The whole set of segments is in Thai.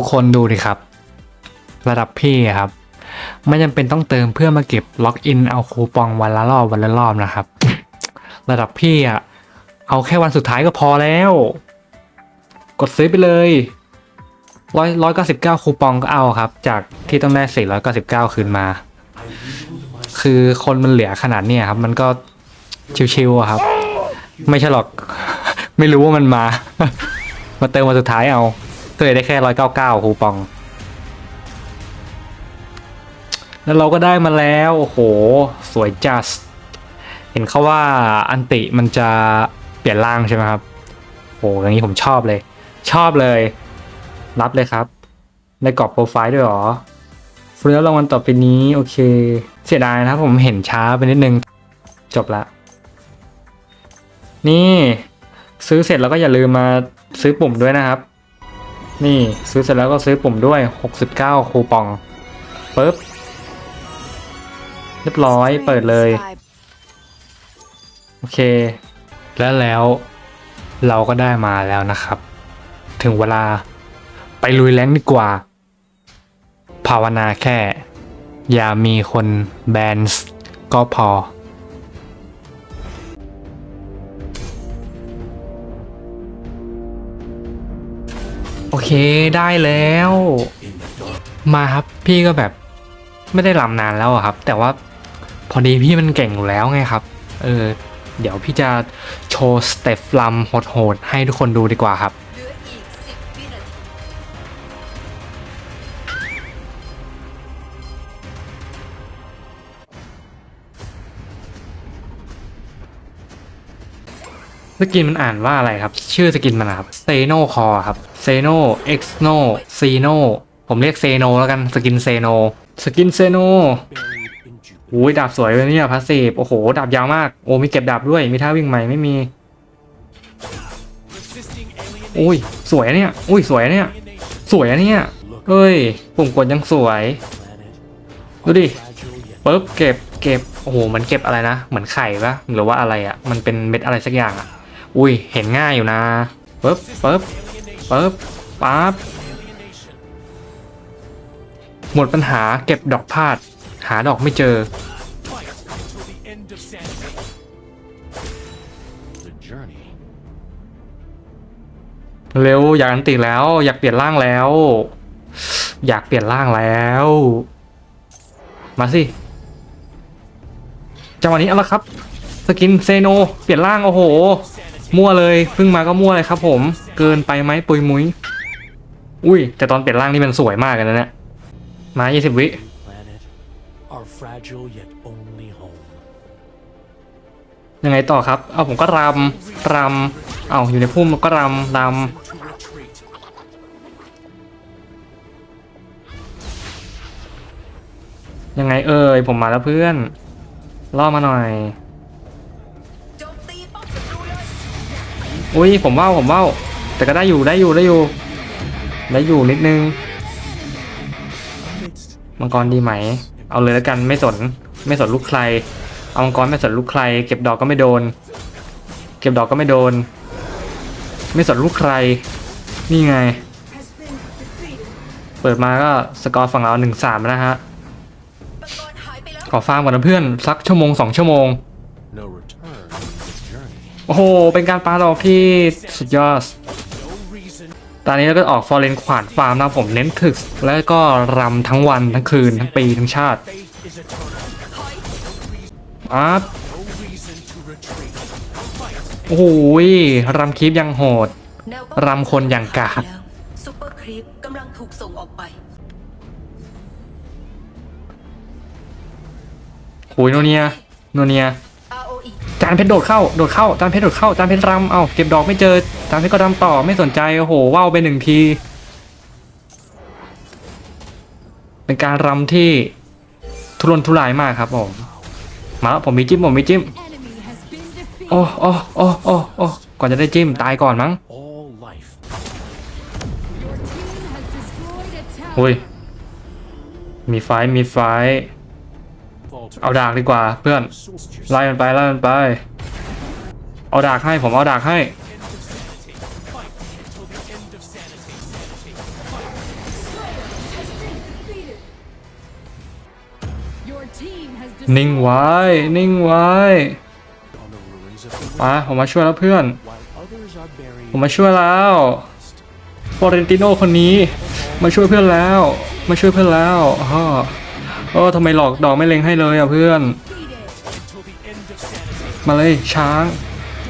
ทุกคนดูดิครับ ระดับพี่ครับ ไม่จำเป็นต้องเติมเพื่อมาเก็บล็อกอินเอาคูปองวันละรอบวันละรอบนะครับ ระดับพี่อะเอาแค่วันสุดท้ายก็พอแล้ว กดซื้อไปเลยร้อยร้อยเก้าสิบเก้าคูปองก็เอาครับ จากที่ต้องได้สี่ร้อยเก้าสิบเก้าคืนมา คือคนมันเหลือขนาดเนี้ยครับ มันก็ชิวๆครับ ไม่ใช่หรอก ไม่รู้ว่ามันมา มาเติมวันสุดท้ายเอา ก็เลยได้แค่ร้อยเก้าเก้าคูปอง แล้วเราก็ได้มาแล้ว โอ้โห สวยจัสเห็นเขาว่าอันติมันจะเปลี่ยนร่างใช่ไหมครับโอ้อย่างนี้ผมชอบเลย ชอบเลย รับเลยครับได้กรอบโปรไฟล์ด้วยหรอฟรีแล้วรางวัลต่อไปนี้ โอเค เสียดายนะครับผมเห็นช้าไปนิดนึง จบละ นี่ ซื้อเสร็จแล้วก็อย่าลืมมาซื้อปุ่มด้วยนะครับ นี่ซื้อเสร็จแล้วก็ซื้อปุ่มด้วย 69 คูปองปึ๊บเรียบร้อยเปิดเลย โอเค แล้วแล้วเราก็ได้มาแล้วนะครับ ถึงเวลาไปลุยแรงค์ดีกว่า ภาวนาแค่ อย่ามีคนแบนส์ก็พอ โอเคได้แล้ว มาครับพี่ก็แบบไม่ได้ลำนานแล้วอะครับ แต่ว่าพอดีพี่มันเก่งอยู่แล้วไงครับ เออ เดี๋ยวพี่จะโชว์สเต็ปลำโหดๆให้ทุกคนดูดีกว่าครับ สกินมันอ่านว่าอะไรครับ ชื่อสกินมันนะครับเซโนคอครับเซโนเอ็กโนซีโนผมเรียกเซโนแล้วกันสกินเซโนสกินเซโนโอ้ยดาบสวยเลยเนี่ยพาสซีฟโอ้โห ดาบยาวมาก โอ้มีเก็บดาบด้วย มีท่าวิ่งใหม่ไม่มีอุ้ย สวยเนี่ยอุ้ยสวยเนี่ย สวยอะเนี่ยเอ้ยปุ่มกดยังสวย ดูดิปึ๊บเก็บเก็บโอ้โหมันเก็บอะไรนะ เหมือนไข่ปะหรือว่าอะไรอะมันเป็นเม็ดอะไรสักอย่างอะ อุ้ยเห็นง่ายอยู่นะปึ๊บปึ๊บปึ๊บปั๊บหมดปัญหาเก็บดอกพลาด หาดอกไม่เจอ เร็วอยากอันติแล้ว อยากเปลี่ยนร่างแล้ว อยากเปลี่ยนร่างแล้ว มาสิจังหวะนี้เอาละครับ สกินเซโน เปลี่ยนร่างโอ้โห มั่วเลยเพิ่งมาก็มั่วเลยครับ ผม เกินไปไหมปุยมุ้ยอุ้ยแต่ตอนเปลี่ยนร่างนี่มันสวยมากเลยนะเนี่ยมา 20 วิ ยังไงต่อครับ เอาผมก็รำรำเอาอยู่ในพุ่มก็รำรำยังไงเอ่ยผมมาแล้วเพื่อนล่อมาหน่อย อุ้ยผมว่าวผมว่าวแต่ก็ได้อยู่ได้อยู่ได้อยู่ ได้อยู่นิดนึง มังกรดีไหม เอาเลยแล้วกันไม่สนไม่สนลูกใคร เอามังกรไม่สนลูกใคร เก็บดอกก็ไม่โดน เก็บดอกก็ไม่โดน ไม่สนลูกใคร นี่ไง เปิดมาก็สกอร์ฝั่งเราหนึ่งสามนะฮะขอฟาร์มก่อนนะเพื่อนสักชั่วโมงสองชั่วโมง โอ้โห เป็นการปาดอกที่สุดยอด ตอนนี้เราก็ออกฟอร์เรนขวานฟาร์มนะผมเน้นถึก แล้วก็รำทั้งวันทั้งคืนทั้งปีทั้งชาติอัพโอ้โหรำคลิปยังโหด รำคนอย่างกาดซุปเปอร์ครีปกำลังถูกส่งออกไปโอ้ยโนเนียโนเนียานเพชรโดดเข้าโดดเข้าจานเพชรโดดเข้าจานเพชรรำเอ้าเก็บดอกไม่เจอจานเพชรก็รำต่อไม่สนใจโอ้โหว่าวไปหนึ่งที เป็นการรำที่ทุรนทุรายมากครับผมมาแล้วผมมีจิ้มผมมีจิ้มโอ้โอ้โอ้โอ้โอ้ก่อนจะได้จิ้มตายก่อนมั้ง All life. Your team has destroyed a tower. อุ้ยมีไฟมีไฟ เอาดากดีกว่าเพื่อนไล่มันไปไล่มันไป เอาดากให้ผมเอาดากให้ นิ่งไว้ นิ่งไว้มาผมมาช่วยแล้วเพื่อน ผมมาช่วยแล้วฟอเรนติโนคนนี้ มาช่วยเพื่อนแล้ว มาช่วยเพื่อนแล้วอ๋อ เออทำไมหลอกดอกไม่เล็งให้เลยอะเพื่อน มาเลยช้าง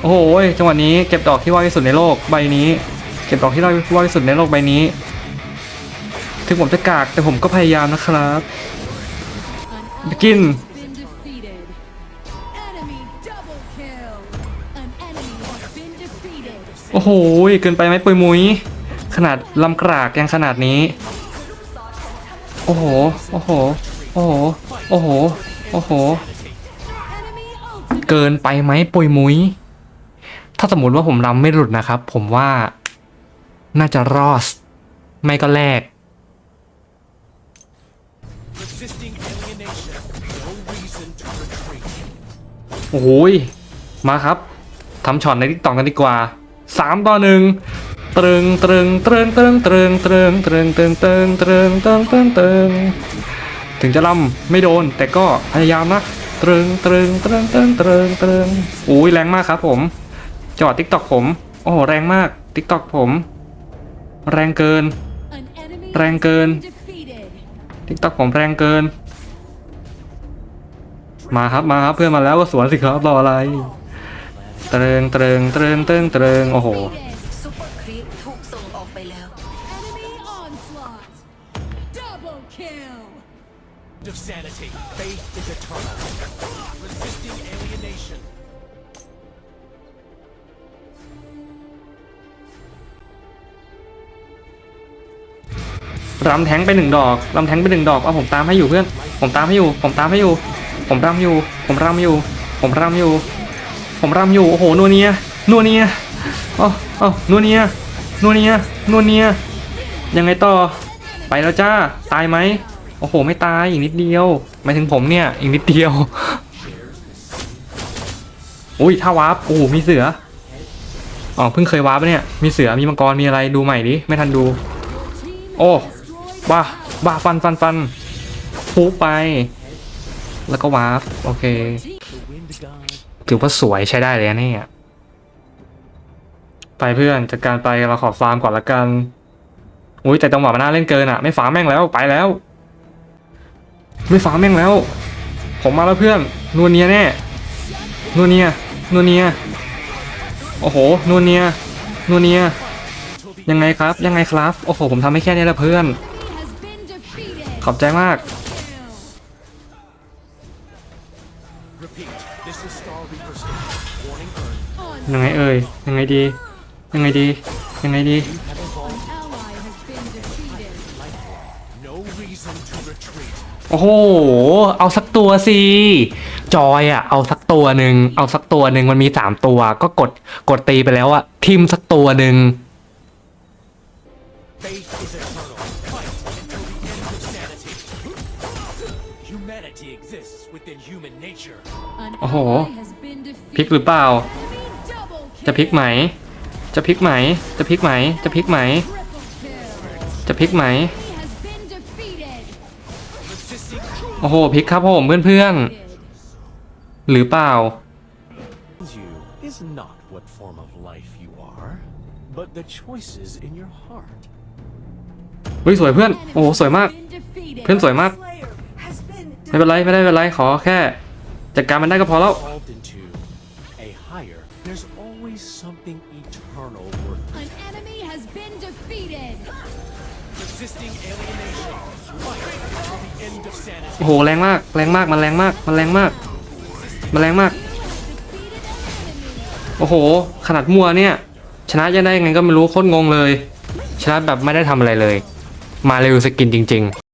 โอ้โหจังหวะนี้เก็บดอกที่ว่าที่สุดในโลกใบนี้ เก็บดอกที่ว่าที่สุดในโลกใบนี้ ถึงผมจะกากแต่ผมก็พยายามนะครับ An Begin. ally has been defeated. Enemy double kill. An enemy has been defeated. โอ้โห เกินไปไหมปุยมุย ขนาดลำกรากยังขนาดนี้ โอ้โห โอ้โห อ้โห โอ้โห โอ้โห เกินไปไหมปุยมุยถ้าสมมติว่าผมรำไม่หลุดนะครับ ผมว่า น่าจะรอดไม่ก็แลกโอ้ย มาครับ ทำช็อตในทิกตอกกันดีกว่าสามต่อหนึ่งตรึงตรึงตรึงตรึงตรึงตรึงตรึงตรึงตรึงตรึงตรึงตรึงตรึง ถึงจะล่ำไม่โดน แต่ก็พยายามนะตรึงตรึงตรึงตรึงตรึงตรึงโอ้ยแรงมากครับผมจอดทิกตอกผม โอ้โหแรงมากทิกตอกผม แรงเกิน An enemy Rang has gun. been defeated. ทิกตอกผมแรงเกิน มาครับมาครับเพื่อนมาแล้วก็สวนสิครับรออะไรตรึงตรึงตรึงตรึงตรึงโอ้โห Defeated. ซูเปอร์ครีปถูกส่งออกไปแล้ว Of sanity. Faith is eternal. Resisting alienation. รำแทงไปหนึ่งดอกรำแทงไปหนึ่งดอกเอาผมตามให้อยู่เพื่อน ผมตามให้อยู่ ผมตามให้อยู่ ผมรำอยู่ ผมรำอยู่ ผมรำอยู่ ผมรำอยู่ โอ้โห นัวเนีย นัวเนียเอ้าเอ้นัวเนีย นัวเนีย นัวเนีย ยังไงต่อ ไปแล้วจ้า ตายไหม โอ้โห ไม่ตายอีกนิดเดียวหมายถึงผมเนี่ย อีกนิดเดียว อุ้ยท่าวาร์ปโอ้โหมีเสืออ๋อเพิ่งเคยวาร์ปเนี่ย มีเสือมีมังกรมีอะไรดูใหม่ดิไม่ทันดู Team Oh. has destroyed บ้าบ้าฟันฟันฟันฟุบไป แล้วก็วาร์ปโอเคถือว่าสวยใช้ได้เลยนะเนี่ยไปเพื่อนจัดการไปเราขอฟาร์มก่อนละกันอุ้ยแต่จังหวะมันน่าเล่นเกินอะ ไม่ฟาร์มแม่งแล้วไปแล้ว ไม่ฟาร์มแม่งแล้ว ผมมาแล้วเพื่อนนัวเนียแน่นัวเนียนัวเนียโอ้โหนัวเนียนัวเนียยังไงครับ ยังไงครับ โอ้โห ผมทำให้แค่นี้แหละเพื่อน ขอบใจมาก ยังไงเอ่ย ยังไงดี ยังไงดี ยังไงดี You have evolved. An ally has been defeated. No reason to retreat. โอ้โห เอาสักตัวสิ จอยอะเอาสักตัวหนึ่ง เอาสักตัวหนึ่งมันมีสามตัว ก็กด กดตีไปแล้วอะทิมสักตัวหนึ่ง Faith is eternal. Fight until the end of sanity. Humanity exists within human nature. An Oh. ally has been พลิก defeated. หรือเปล่า Enemy double จะพลิก kill. ไหม จะพลิกไหม จะพลิกไหม จะพลิกไหม Triple kill. จะพลิกไหม โอ้โหพลิกครับผมเพื่อนๆ หรือเปล่า you is not what form of life you are, but the choices in your heart. เฮ้ยสวยเพื่อน โอ้โหสวยมาก Been defeated. เพื่อนสวยมาก ไม่เป็นไรไม่ได้เป็นไรขอแค่ จัดการมันได้ก็พอแล้ว Evolved into a higher. There's always something eternal worth An enemy has been defeated. โอ้โหแรงมากแรงมากมันแรงมากมันแรงมากมันแรงมาก โอ้โห ขนาดมัวเนี่ย ชนะยังได้ยังไงก็ไม่รู้โคตรงงเลย ชนะแบบไม่ได้ทำอะไรเลย มาเร็วสกินจริง ๆ